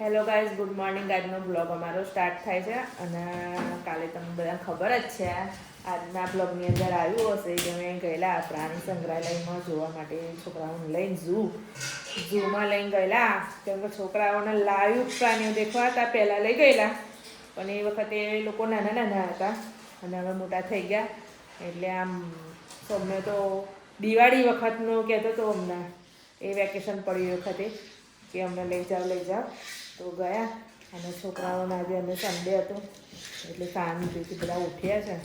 Hello guys good morning આજનો blog અમારો start થાય છે અને કાલે તમને બધાને ખબર જ છે, આજના બ્લોગની અંદર આવ્યું હશે કે મેં ગયેલા પ્રાણી સંગ્રહાલયમાં જોવા માટે છોકરાઓને લઈને ઝૂ ઝૂમાં લઈને ગયેલા. કેમ કે છોકરાઓને લાઈવ પ્રાણીઓ દેખવા હતા, પહેલાં લઈ ગયેલા. પણ એ વખતે એ લોકો નાના નાના હતા અને હવે મોટા થઈ ગયા. એટલે આમ સૌમ્ય તો દિવાળી વખતનો કહેતો હતો અમને એ વેકેશન પડ્યું વખતે કે અમને લઈ જાઓ લઈ જાઓ. તો ગયા અને છોકરાઓને આજે અમે સન્ડે હતો. એટલે શાંતિથી બધા ઉઠ્યા છે.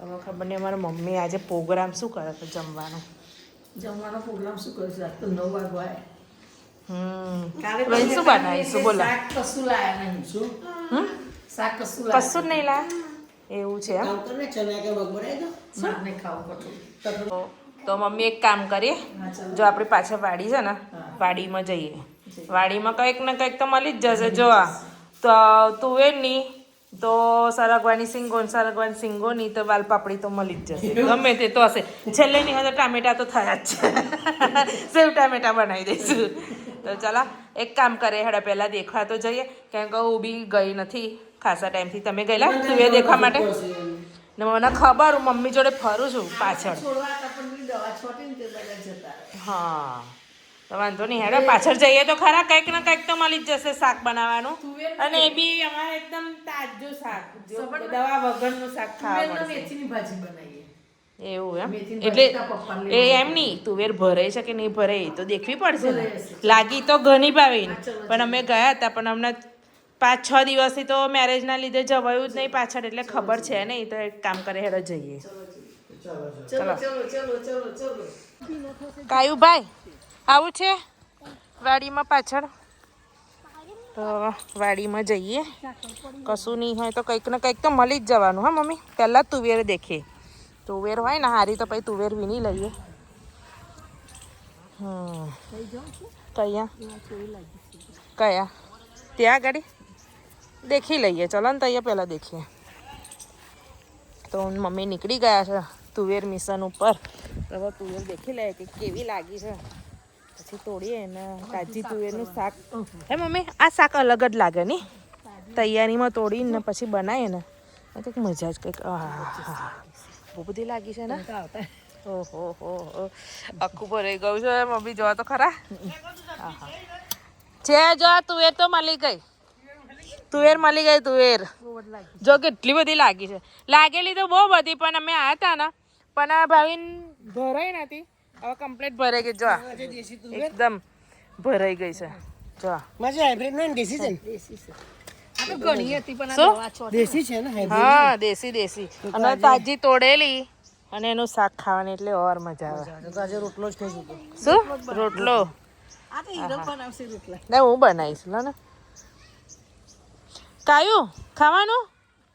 હવે ખબર નહીં અમારા મમ્મી આજે પ્રોગ્રામ શું કરે છે જમવાનો? જમવાનો પ્રોગ્રામ શું કરશે આજ તો નવ વાગવાય હમ. કાલે શું બનાવીશું? બોલો. કશું લાયા નહીં. શું? શાક કશું કશું જ નહીં લા એવું છે માર તો મમ્મી એક કામ કરીએ. જો આપણે પાછા વાડી છે ને વાડીમાં જઈએ. વાડીમાં કંઈક ને કંઈક તો મળી જ જશે જો આ તુવેર તુવેરની તો સરગવાની સિંગો ને સરગવાની સિંગો ની તો વાલ પાપડી તો મળી જ જશે. ગમે તે તો હશે. છેલ્લે નહીં હવે તો ટામેટા તો થયા જ છે. સેવ ટામેટા બનાવી દઈશું. તો ચાલો એક કામ કરે હેડા પહેલાં દેખવા તો જઈએ. કેમ કે હું બી ગઈ નથી ખાસા ટાઈમથી. તમે ગયેલા? તુવેર દેખવા માટે? ને મને ખબર હું મમ્મી જોડે ફરું છું પાછળ. તે. હા. તો વાંધો નહીં હેડો પાછળ જઈએ તો ખરા કંઈક ને કંઈક તો મળી જ જશે શાક બનાવવાનું. અને એ બી અમારે એકદમ તાજું શાક જો દવા વગરનું શાક ખાવા તુવેરના મેથીની ભાજી બનાવીએ. એવું એમ? એટલે એ એમ નહીં તુવેર ભરે છે કે નહીં ભરાય તો દેખવી પડશે ને. લાગી તો ઘણી ભાવીને. પણ અમે ગયા હતા પણ હમણાં પાંચ છ દિવસથી તો મેરેજના લીધે જવાયું જ નહીં પાછળ એટલે ખબર છે નહીં તો એક કામ કરે હેડો જઈએ. ચલો ચલો. ચલો ચલો ચલો કાયું ભાઈ આવું છે? વાડીમાં પાછળ? તો વાડીમાં જઈએ. કશું નહીં હોય તો કંઈક ને કંઈક તો મળી જ જવાનું, હા મમ્મી? પહેલાં તુવેર દેખીએ તુવેર હોય ને હારી તો પછી તુવેર વિની લઈએ. હમ. કયા? કયા? ત્યાં ગાડી દેખી લઈએ. ચલો ને તૈયાર પહેલાં દેખીએ. તો મમ્મી નીકળી ગયા છે તુવેર મિશન ઉપર. તો હવે તુવેર દેખી લઈએ કે કેવી લાગી છે. પછી તોડીએ ને તાજી તુવેરનું શાક હે મમ્મી આ શાક અલગ જ લાગે ને તૈયારીમાં તોડીને પછી બનાવીએ ને એ તો મજા જ કંઈક આહા. બહુ બધી લાગી છે ને? ઓહો હો હો. આખું ભરાઈ ગયું છે મમ્મી જોવા તો ખરા. છે જો આ તુવેર તો મળી ગઈ. તુવેર મળી ગઈ તુવેર. જો કેટલી બધી લાગી છે. લાગેલી તો બહુ બધી પણ અમે આવ્યા હતા ને. પણ આ ભાવિન ભરાઈ નથી હવે કમ્પ્લીટ ભરાઈ ગઈ. જો એકદમ ભરાઈ ગઈ છે. જો આ. હાઇબ્રિડ નો દેશી છે દેશી છે. આ તો ઘણી હતી પણ આ દેશી છે ને? હા દેશી દેશી. અને તાજી તોડેલી અને એનું શાક ખાવાની એટલે ઓર મજા આવે. આજે રોટલો જ ખાઈશું તો. શું? રોટલો. આ તો હીરો બનાવશે રોટલા. ના હું બનાવીશ લો ને. કાયું ખાવાનું?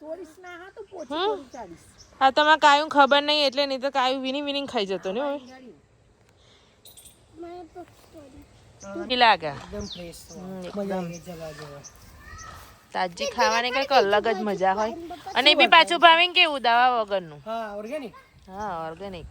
તોડીશ ના હા તો પોચી પોચી ચાલીશ. હા તમારે કાયું ખબર નહીં એટલે નહીં તો કાયું વિની વિની ખાઈ જતો ને હવે લાગે એકદમ ફ્રેશ મજા આવી જવા જવા. તાજી ખાવાની કંઈક અલગ જ મજા હોય. અને બી પાછું ભાવીને કેવું દવા વગરનું? હા ઓર્ગેનિક હા ઓર્ગેનિક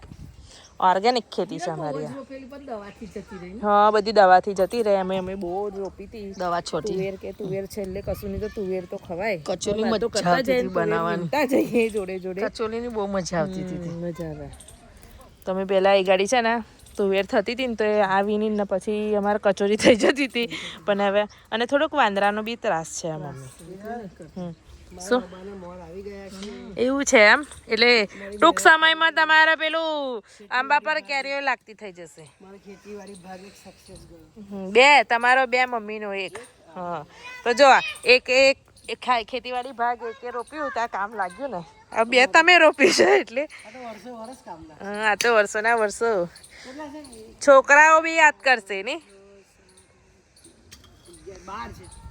ઓર્ગેનિક ખેતી છે અમારી. પેલી હા બધી દવાથી જતી રહે. અમે અમે બહુ જ રોપી હતી. દવા છોટી. તુવેર કે તુવેર છેલ્લે કશું નહીં તો તુવેર તો ખવાય. કચોલી મજા કરતા જઈએ બનાવવાની. જઈએ જોડે જોડે. કચોલીની બહુ મજા આવતી હતી. મજા આવે. તમે પહેલા એ ગાડી છે ને તુવેર થતી હતી ને તો એ આવીને ને પછી અમારે કચોરી થઈ જતી હતી. પણ હવે, અને થોડોક વાંદરાનો બી ત્રાસ છે મમ્મી. એવું છે એમ? એટલે ટૂંક સમયમાં તમારે પેલું આંબા પર કેરીઓ લાગતી થઈ જશે. બે, તમારો બે મમ્મીનો એક. હા. તો જો એક એક ખા- ખેતીવાડી ભાગ એકે રોપ્યું ત્યાં કામ લાગ્યું ને. આ બે તમે રોપ્યું છે એટલે? આ તો વર્ષો વર્ષ કામના હા, આ તો વર્ષોના વર્ષો. ને? છોકરાઓ બી યાદ કરશે ને?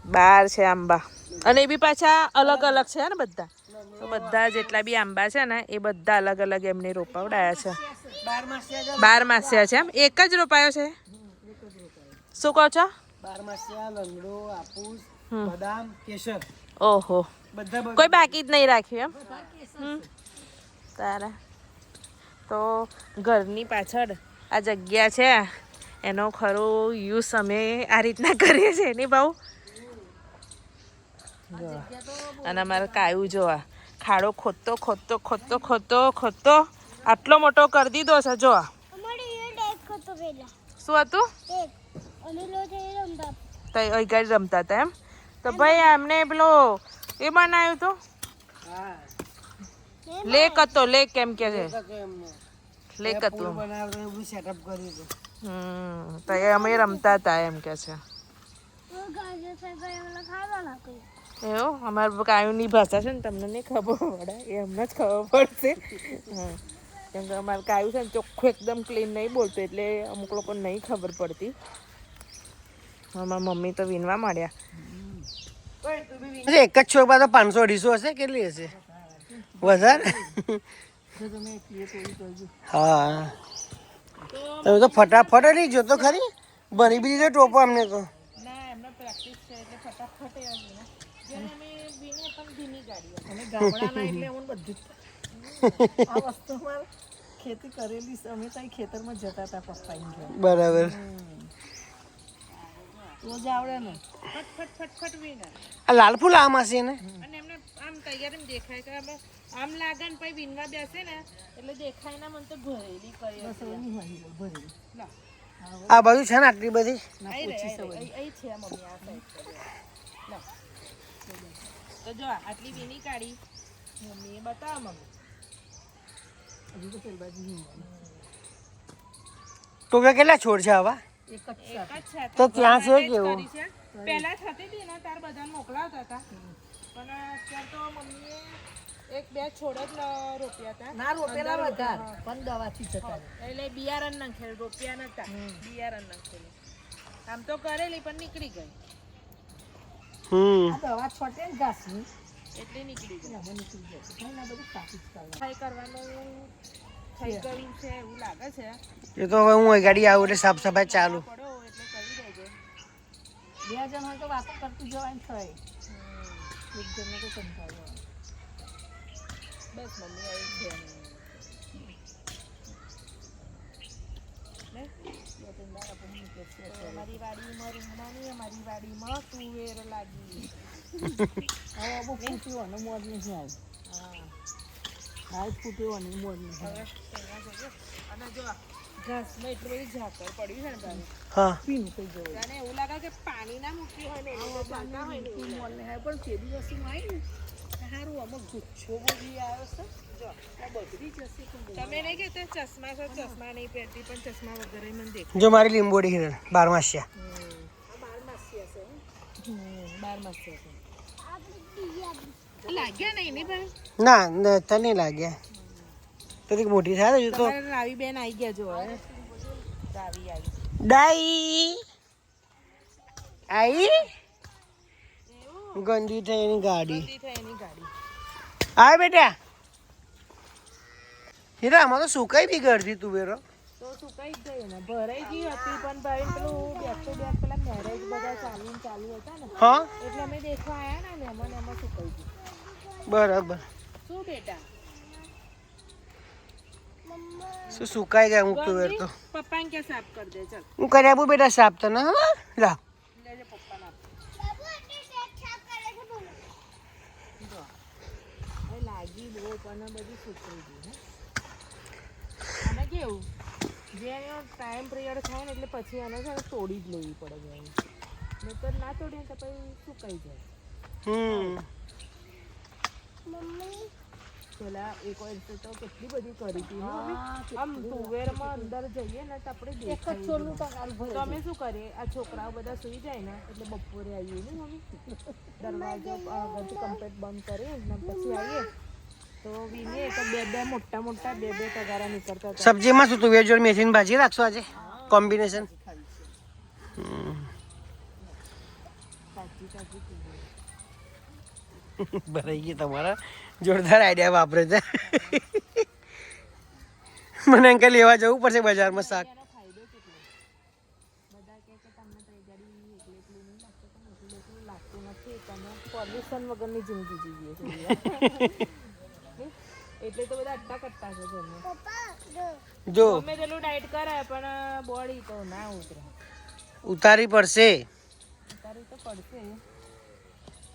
બાર છે. આંબા. અને એ બી પાછા અલગ અલગ છે ને બધા? તો બધા જેટલા બી આંબા છે ને એ બધા અલગ અલગ એમને રોપાવડાયા છે. બાર માસ છે એમ? એક જ રોપાયો છે? શું કહો છો? બાર માસિયા લંગડો આપૂસ બદામ કેસર. ઓહો. બધા કોઈ બાકી જ નહીં રાખ્યું એમ? હમ. તારા. તો ઘરની પાછળ આ જગ્યા છે. એનો ખરો યુઝ અમે આ રીતના કરીએ છીએ નહીં ભાઉ અને અમારે કાયું જોવા. ખાડો ખોદતો ખોદતો ખોદતો ખોદતો ખોદતો. આટલો મોટો કરી દીધો છે જો અમારે એ ડાયટ કરતો પહેલા. શું હતું? એક. અમે લોકો એ રમતા તો અહીં ગાડી રમતા હતા એમ? તો ભાઈ એમને પેલો એ બનાવ્યું હા. લેક હતો લેક કેમ કે છે. તો લેક હતું. સેટઅપ કર્યું હતું. હમ તો એ અમે રમતા હતા એમ કે છે. તો એવું? અમારે કાયુની ભાષા છે ને તમને નહીં ખબર પડે એ અમને જ ખબર પડશે. હા કેમ કે અમારે કાયું છે ને ચોખ્ખું એકદમ ક્લીન નહીં બોલતું એટલે અમુક લોકો નહીં ખબર પડતી. અમારા મમ્મી તો વીનવા માંડ્યા. એક જ છોકરા તો પાંચસો અઢીસો હશે કેટલી હશે વધારે હા તમે તો ફટાફટ નહીં જોતો ખરી બની બી દીધો ટોપો અમને તો ના એમને પ્રેક્ટિસ છે એટલે ફટાફટ એ આવી ને જ્યારે અમે વીણીએ પણ ધીમી ગાડીઓ અમે ગામડાના એટલે હું બધું જ આ વસ્તુ અમારે ખેતી કરેલી છે અમે ત્યાં ખેતરમાં જતા હતા પપ્પાની ઘરે બરાબર તો જ આવડે ને ફટ ફટ ફટ ફટ વીણે આ લાલ ફૂલ આમાં છે ને અને એમને આમ તૈયારી દેખાય કે અમે આમ લાગે ને પછી વીણવા બેસે ને એટલે દેખાય ના મને તો ભરેલી કરી બસ હવે નહીં વાગી ગયું, ભરેલી લા આ બાજુ છે ને આટલી બધી ના આઈ પોચી રહી, સવારી આઈ- આઈ છે આ મમ્મી આ સાઈડ છે જો. લો. તો જો આ આટલી વીણી કાઢી મમ્મીએ બતાવો મમ્મી હજુ તો પેલી બાજુ નહીં વાગી. ટોપા કેટલા છોડ છે આવા એક જ એક જ છે તો ત્યાં છે કેવું? પહેલા થતી હતી ને તાર બધાને મોકલાવતા હતા. પણ અત્યારે તો મમ્મીએ એક બે છોડ જ રોપ્યા હતા. ના રોપેલા બધા પણ દવાથી જતા એટલે બિયારણ નાખેલ રોપ્યા નતા. બિયારણ નાખેલું. આમ તો કરેલી પણ નીકળી ગઈ. હમ. દવા છોટે ને ઘાસની. એટલે નીકળી ગઈ. નીકળી આ બધું કાપી જ કરવાનું થઈ ગયું છે એવું લાગે છે. એ તો હવે હું ગાડી આવું એટલે સાફ સફાઈ ચાલુ પડો એટલે કરી દેજો. બે જણ હોય તો વાતો કરતું જવાય થાય. એક જણને તો કંટાળો બસ મમ્મી આવી છે. અમારી વાડીમાં રીંગણાની અમારી વાડીમાં તુવેર લાગી. હવે બહુ અને મોજ નહીં આવી હા હાલ ફૂટ્યો અને મોર અને જો ઘાસમાં એટલું બધું ઝાકળ પડ્યું છે ને તારે હા. પીનું થઈ જવું. અને એવું લાગે કે પાણી ના મૂક્યું હોય ને એવું જાતા હોય ને એવું. મોલ ને હા પણ તે દિવસમાં આવી ને સારું અમુક ગુચ્છો બધી આવ્યો છે. જો આ બગડી જશે તમે નહીં કહેતા ચશ્મા છે ચશ્મા નહીં પહેરતી પણ ચશ્મા વગર મને દેખ જો મારી લીંબોડી હિરણ બારમાસિયા. આ બાર માસી હશે હે? બાર છે. બીજા લાગ્યા નહીં ને ના તને લાગ્યા. તો કંઈક મોટી થાય હજુ તો રાવી બેન આવી ગયા જો રાવી આવી. ડાઈ. આઈ? ગંદી થઈ એની ગાડી. આ બેટા. હીરા આમાં તો સુકાઈ બી ગરતી તું બેરો. તો સુકાઈ ગઈ ને. ભરાઈ ગઈ હતી પણ ભાઈ પેલું બેક ટુ બેક પેલા મેરેજ બધા ચાલુ ચાલુ હતા ને. હા? એટલે અમે દેખવા આવ્યા ને એમાં એમાં સુકાઈ ગઈ બરાબર. શું બેટા? શું સુકાઈ ગયા? હું કુવેર તો પપ્પાને કે સાફ કરી દે? ચાલ. હું કરી આપું બેટા સાફ તને હા? લા. લાગી બહુ પણ બધું સુકાઈ ગયું હે? અને કેવું? જે એનો ટાઈમ પિરિયડ થાય ને એટલે પછી એને છે તોડી જ લેવી પડે છે નહીતર ના તોડીએ તો પછી સુકાઈ જાય. હમ. મમ્મી પેલા એક વર્ષે તો કેટલી બધી કરી હતી હો. આમ તુવેરમાં અંદર જઈએ ને તો આપણે એક જ તો અમે શું કરીએ? આ છોકરાઓ બધા સુઈ જાય ને એટલે બપોરે આવીએ ને મમ્મી. દરવાજો કમ્પ્લીટ બંધ કરીએ ને પછી આવીએ. તો વીણીએ તો બે બે મોટા મોટા બે બે તગારા નીકળતા હતા. સબ્જીમાં શું તુવેર જોડે મેથીની ભાજી રાખશો આજે? કોમ્બિનેશન? સાચી તુવેર. ભરાઈ ગઈ તમારા. જોરદાર આઈડિયા વાપરે છે. મને અંકલ લેવા જવું પડશે બજારમાં શાક. પોલ્યુશન વગરની જિંદગી જીવીએ છીએ એટલે તો બધા અટ્ટા છે ઘરમાં. જો. જો પેલું ડાયટ કરે પણ બોડી તો ના ઉતરે. ઉતારી પડશે. ઉતારી તો પડશે.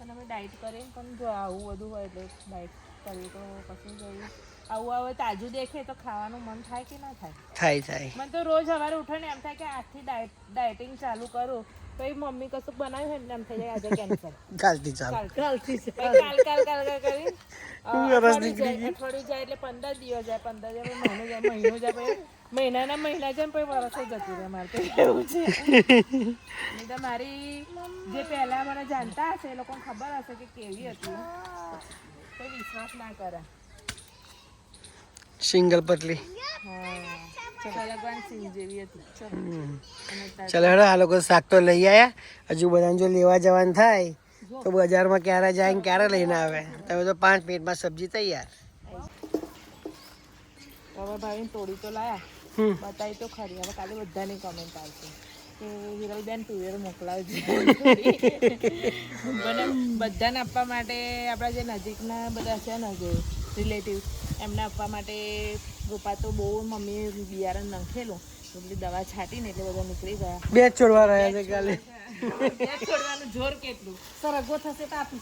અને અમે ડાયટ કરીએ પણ જો આવું બધું હોય એટલે ડાયટ કરીએ તો કશું જોઈએ આવું આવે તાજું દેખે તો ખાવાનું મન થાય કે ના થાય? થાય થાય. મને તો રોજ સવારે ઉઠે ને એમ થાય કે આજથી ડાયટ ડાયટિંગ ચાલુ કરું. તો એ મમ્મી કશું બનાવ્યું હોય ને એમ થઈ જાય આજે કેન્સર કાલથી ચાલ. કાલથી કાલ કાલ કાલ કાલ કરી અ, નીકળી જાય અઠવાડિયું જાય એટલે પંદર દિવસ જાય પંદર દિવસ મહિનો જાય મહિનો જાય પછી મહિનાના મહિના જાય પછી વરસો જતું રહે મારે તો એવું છે. નહીં તો મારી જે પહેલા મને જાણતા હશે એ લોકોને ખબર હશે કે કેવી હતી. તો વિશ્વાસ ના કરે. સિંગલ પતલી ચલો. હેડો આ લોકો શાક તો લઈ આયા. હજુ બધાને જો લેવા જવાનું થાય તો બજારમાં ક્યારે જાય ને ક્યારે લઈને આવે? તમે તો પાંચ મિનિટમાં સબ્જી તૈયાર. હવે ભાઈ તોડી તો લાયા. બતાવી તો ખરી. હવે કાલે બધાની કમેન્ટ આવશે કે હિરલબેન તુવેર મોકલાવજો. મને બધાને આપવા માટે આપણા જે નજીકના બધા છે ને જે રિલેટિવ એમને આપવા માટે રોપા તો બહુ મમ્મીએ બિયારણ નાખેલું. બધી દવા છાંટીને એટલે બધા નીકળી ગયા. બે છોડવા રહ્યા છે કાલે. છોડવાનું જોર કેટલું? તો આપીશ.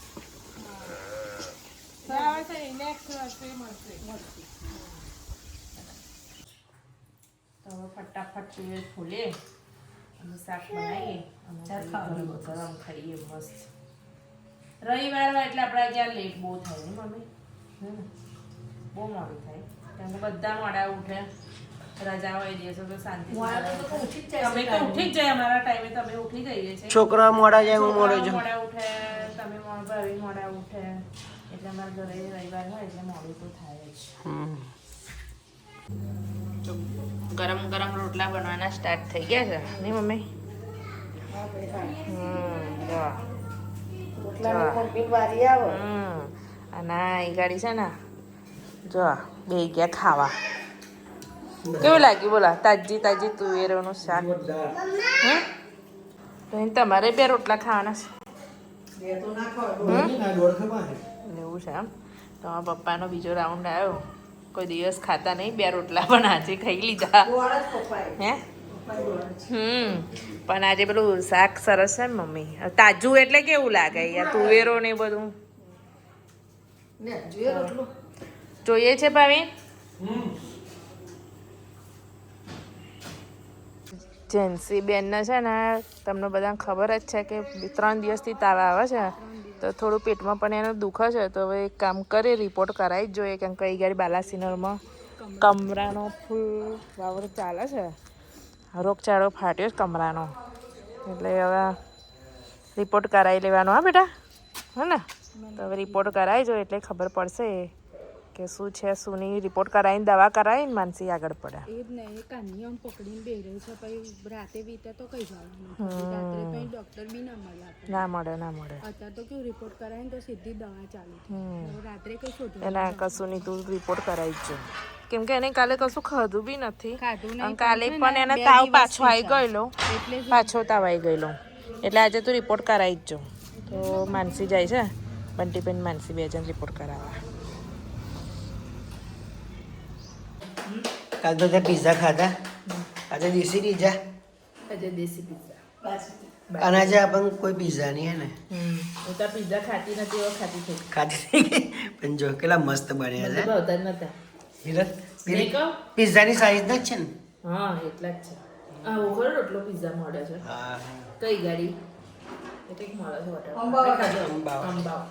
તો હવે ફટાફટ ફૂલે. અને શાક બનાવીએ. અને ગરમ ખાઈએ મસ્ત. રવિવાર હોય એટલે આપણે ત્યાં લેટ બહુ થાય ને મમ્મી. બહુ મોડું થાય. કારણ કે બધા મોડા ઉઠે. એ છોકરા મોડા જાય હું મોડો છોકરાઓ છું મોડા ઉઠે તમે મોડા ભાભી ઉઠે. એટલે અમારા ઘરે રવિવાર હોય એટલે મોડું તો થાય જ. હમ. ગરમ ગરમ રોટલા બનવાના સ્ટાર્ટ થઈ ગયા છે. નહીં મમ્મી. હમ અને આ ગાડી છે ને જો બે ગયા ખાવા. કેવું લાગ્યું? બોલા. તાજી તાજી તુવેરોનું શાક. તો તમારે બે રોટલા ખાવાના છે. બે તો ના ખાવ એવું છે એમ? તમારા પપ્પાનો બીજો રાઉન્ડ આવ્યો. કોઈ દિવસ ખાતા નહીં બે રોટલા પણ આજે ખાઈ લીધા. ગોળ જ પપ્પાએ હે. હમ. પણ આજે પેલું શાક સરસ છે ને મમ્મી. તાજું એટલે કેવું લાગે યાર? તુવેરો ને બધું. ને જોઈએ જોઈએ છે ભાવી જેન્સી બેનને છે ને, તમને બધાને ખબર જ છે કે ત્રણ દિવસથી તાવ આવે છે. તો થોડું પેટમાં પણ એનું દુખે છે. તો હવે એક કામ કરી રિપોર્ટ કરાવી જ જોઈએ કેમ કે અહીં ગાડી બાલાસિનરમાં કમરાનો ફૂલ વાવર ચાલે છે. રોગચાળો ફાટ્યો છે કમરાનો. એટલે હવે રિપોર્ટ કરાવી લેવાનો, હા બેટા? હે ને? તો હવે રિપોર્ટ કરાવી જો એટલે ખબર પડશે. કે શું છે શું નહીં રિપોર્ટ કરાવીને દવા કરાવીને માનસી આગળ પડે એ જ ને એ કાની પકડીને બે રહી છે પછી રાતે વીતે તો કઈ જવાનું રાત્રે કઈ ડોક્ટર બી ના મળે ના મળે ના મળે. અત્યારે તો કેવું રિપોર્ટ કરાવીને તો સીધી દવા ચાલુ રાત્રે કઈ શોધવા એના કશું નહીં તું રિપોર્ટ કરાવી જ કેમ કે એને કાલે કશું ખાધું બી નથી. ખાધું કાલે પણ એને તાવ પાછો આવી ગયેલો. પાછો તાવ આવી ગયેલો. એટલે આજે તું રિપોર્ટ કરાવી જ જો. તો માનસી જાય છે. બંટીબેન માનસી બે જણ રિપોર્ટ કરાવવા. કાલ તો ત્યાં પીઝા ખાધા. આજે દેશી પીઝા આજે દેશી પીઝા અને આજે આપણ કોઈ પીઝા નહીં હે ને. હું તો પિઝા ખાતી નથી એવો ખાતી થઈ. ગઈ. પણ જો કેટલા મસ્ત બન્યા છે. ભાવતા જ નતા. હિરત પીઝાની સાઈઝ જ છે ને? હા એટલા જ છે. આ ખરો રોટલો પીઝા મળે છે. હા. કઈ ગાડી? એ કંઈક મળે છે હોટલ અંબાવ. ખાધો અંબાવ. અંબાવ.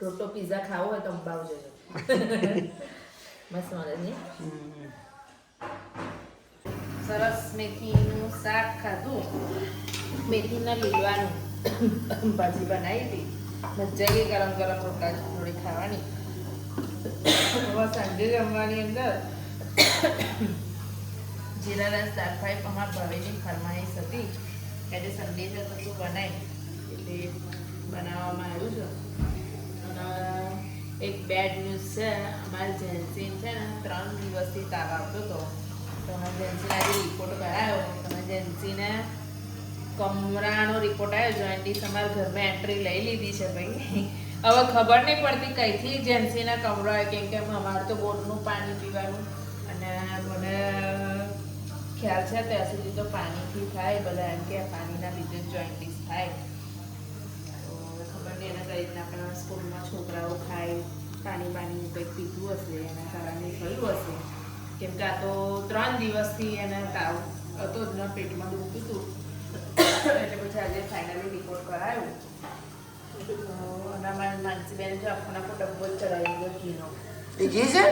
રોટલો પીઝા ખાવો હોય તો અંબાવ જજો. મસ્ત મળે નહીં? હમ. સરસ મેથીનું શાક ખાધું. મેથીના લીલવાનું ભાજી બનાવી હતી. મજા આવી ગરમ ગરમ રોટલા જોડે ખાવાની. હવે સાંજે જમવાની અંદર. જીરાના શાકભાઈ અમારા ભાવેની ફરમાઈશ હતી. એટલે સન્ડે છે તો શું બનાય. એટલે બનાવવામાં આવ્યું છે. અને એક બેડ ન્યૂઝ છે. અમારી જેન્સીન છે ને ત્રણ દિવસથી તાવ આવતો હતો. તો અમે જેન્સીને આજે રિપોર્ટ કરાયો. તમે જેન્સીને કમરાનો રિપોર્ટ આવ્યો જોઈન્ટીસ અમારા ઘરમાં એન્ટ્રી લઈ લીધી છે ભાઈ. હવે ખબર નહીં પડતી કઈથી જેન્સીના કમરો આવે કેમ કે અમારે તો બોરનું પાણી પીવાનું. અને મને ખ્યાલ છે ત્યાં સુધી તો પાણીથી થાય. બધા એમ કે પાણીના લીધે જોઈન્ટીસ થાય. હવે ખબર નહીં સ્કૂલમાં છોકરાઓ ખાય પાણી પાણી કંઈક પીધું હશે એના કારણે થયું હશે. કેમ કે આ તો ત્રણ દિવસથી એને તાવ હતો જ ને પેટમાં દુખતું હતું. એટલે પછી આજે ફાઇનલી રિપોર્ટ કરાયો. આનામાં માનસીબેન જો આખો આખો ડબ્બો જ ચડાવી દીધો ઘીનો. ઘી છે?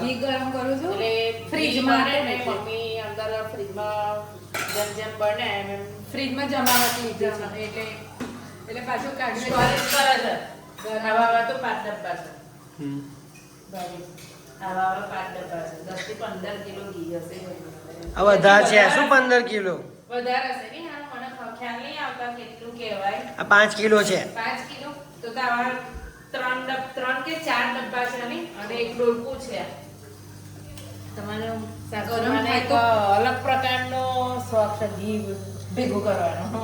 ઘી ગરમ કરું છું? એટલે ફ્રીજમાં ફ્રીજમાં ને. મમ્મી અંદર ફ્રીજમાં જેમ જેમ બને એમ ફ્રીજમાં જમાવટ એટલે એટલે પાછું કાઢી આવા આવા તો પાંચ ડબ્બા છે. આવા આવા પાંચ ડબ્બા છે. દસથી પંદર કિલો ઘી હશે વધારે છે શું પંદર કિલો? વધારે હશે નહીં મને ખ્યાલ નહીં આવતા કેટલું કહેવાય. આ પાંચ કિલો છે. પાંચ કિલો? તો તો આવા ત્રણ ડબ ત્રણ કે ચાર ડબ્બા છે નહીં? અને એક ડોલકું છે. તમારે થાય એક અલગ પ્રકારનો શોખ છે ઘી ભેગું કરવાનો.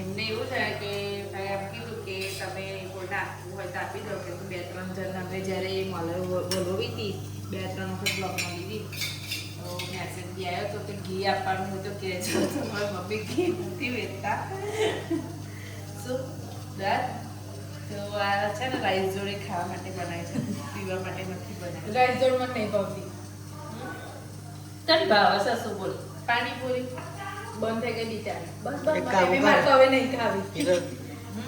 એમને એવું થાય કે ભાઈ એમ કીધું કે તમે રિપોર્ટ આપવું હોય તો આપી દો કે બે ત્રણ જણ અમે જ્યારે મળે બોલવી હતી બે ત્રણ વખત બ્લોકમાં લીધી. તો મેસેજ બી આવ્યો તો કે ઘી આપવાનું હોય તો કહેજો. તમારી મમ્મી ઘી નથી વેચતા. શું? દાદ તો આ છે ને રાઈસ જોડે ખાવા માટે બનાવે છે. પીવા માટે નથી બનાવી. રાઈસ જોડ મને નહીં ભાવતી. તને ભાવ છે શું બોલ? પાણીપુરી. બંધ થઈ ગઈ બિચારી. બસ બસ. મારે તો હવે નહીં ખાવી.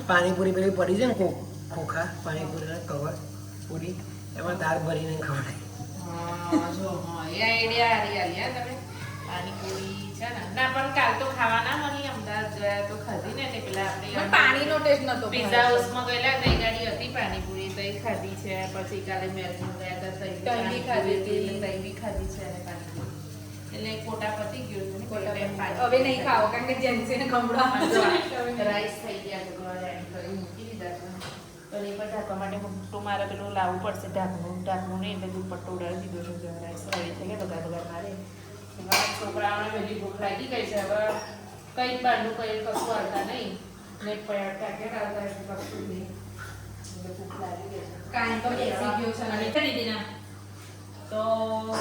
પાણીપુરી પેલી પડી છે ને કોક ખોખા પાણીપુરીના કવર પૂરી. એમાં દાળ ભરીને ખવડાય. હા, જો, હા, એ આઈડિયા હારી આલી તમે. પાણીપુરી છે ને. ના પણ કાલ તો ખાવાના મળી અમદાવાદ ગયા તો ખાધી ને એટલે પેલા આપણે પાણીનો ટેસ્ટ નતો પિઝા હાઉસમાં ગયેલા તઈ ગાડી હતી પાણીપુરી તઈ ખાધી છે. પછી કાલે મેરેજમાં ગયા હતા તઈ ખાધી હતી. તઈ બી ખાધી છે અને પાણીપુરી. એટલે કોટા પતી ગયો છે ને કોટા. હવે નહીં ખાવો કારણ કે જેન્સીને ખવડાવવાનું રાઈસ થઈ ગયા તો રેડી કરી મૂકી દીધા છે. તો એ પર ઢાંકવા માટે મોટું મારે પેલું લાવવું પડશે ઢાંકણું ઢાંકણું નહીં એટલે દુપટ્ટો ઉડાડી દીધો છે જો રાઈસ રેડી થઈ ગયા બગાર બગાર મારે. છોકરાઓને બધી ભૂખ લાગી ગઈ છે હવે કંઈક બહારનું કઈ કશું આવતા નહીં. ને પેકેટ આવતા એટલે કશું નહીં. ભૂખ લાગી ગઈ છે. કાંઈ તો બેસી ગયો છે. અને છે દીદીના તો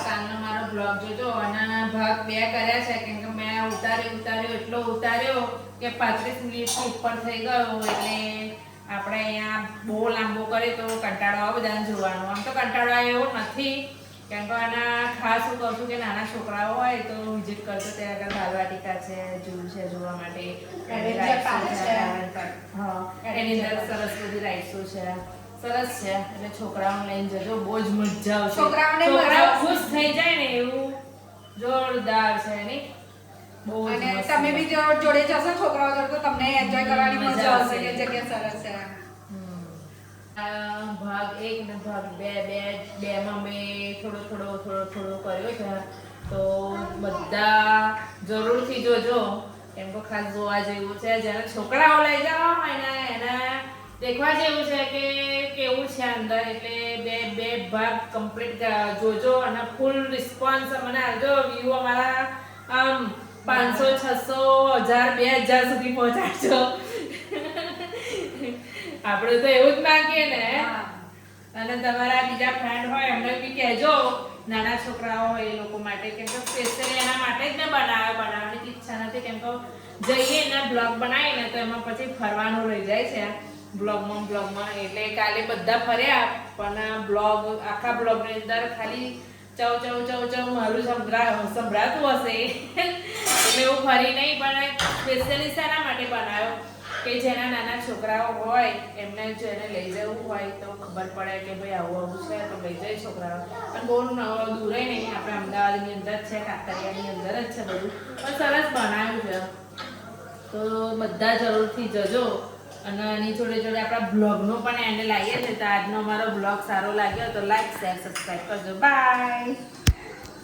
કાલનો મારો બ્લોગ જોજો. અને ભાગ બે કર્યા છે કેમ કે મેં ઉતાર્યો ઉતાર્યો એટલો ઉતાર્યો કે પાંત્રીસ મિનિટથી ઉપર થઈ ગયો. એટલે આપણે અહીંયા બહુ લાંબો કરીએ તો કંટાળો આવે બધાને જોવાનો. આમ તો કંટાળો આવે એવો નથી. કેમ કે આના ખાસ હું કહું છું કે નાના છોકરાઓ હોય તો વિઝિટ કરજો. ત્યાં આગળ બાલવાટિકા છે જોયું છે જોવા માટે. એની અંદર સરસ બધી રાઇડ્સો છે. સરસ છે. એટલે છોકરાઓને લઈને જજો બહુ જ મજા આવશે. છોકરાઓને છોકરાઓ ખુશ થઈ જાય ને એવું. જોરદાર છે ને અને તમે બી જોડે જશો છોકરાઓ જોડે તો તમને એન્જોય કરવાની મજા આવશે આવશે. કે જગ્યા સરસ છે. ભાગ એક ને ભાગ બે બે બેમાં મેં થોડો થોડો થોડો થોડો કર્યો છે. તો બધા જરૂરથી જોજો. કેમ કે ખાસ જોવા જેવું છે. જ્યારે છોકરાઓ લઈ જવા હોય ને એને દેખવા જેવું છે કે કેવું છે અંદર એટલે બે બે ભાગ કમ્પ્લીટ જોજો અને ફૂલ રિસ્પોન્સ મને આવજો વ્યૂ અમારા આમ પાંચસો છસો હજાર બે હજાર સુધી પહોંચાડજો. આપણે તો એવું જ માંગીએ ને. અને તમારા બીજા ફ્રેન્ડ હોય એમને બી કહેજો. નાના છોકરાઓ હોય એ લોકો માટે કેમ કે સ્પેશિયલી એના માટે જ મેં બનાવ્યો બનાવવાની ઈચ્છા નથી. કેમ કે જઈએ ને બ્લોગ બનાવીએ ને તો એમાં પછી ફરવાનું રહી જાય છે. બ્લોગમાં બ્લોગમાં એટલે કાલે બધા ફર્યા, પણ બ્લોગ, આખા બ્લોગની અંદર ખાલી ચૌ ચૌ ચૌ ચૌ મારું સંભળા સંભળાતું હશે. એટલે એવું ફરી નહીં, પણ સ્પેશિયલી શેના માટે બનાવ્યો કે જેના નાના છોકરાઓ હોય, એમને જો એને લઈ જવું હોય તો ખબર પડે કે ભાઈ આવું આવું છે, તો લઈ જાય છોકરાઓ. પણ બહુ દૂરે નહીં. આપણે અમદાવાદની અંદર જ છે, કાંકરિયાની અંદર જ છે બધું. પણ સરસ બનાવ્યું છે. તો બધા જરૂરથી જજો. અને એની જોડે જોડે આપણા બ્લોગનો પણ એન્ડ લાવીએ છીએ તો આજનો અમારો બ્લોગ સારો લાગ્યો તો લાઈક શેર સબસ્ક્રાઈબ કરજો. બાય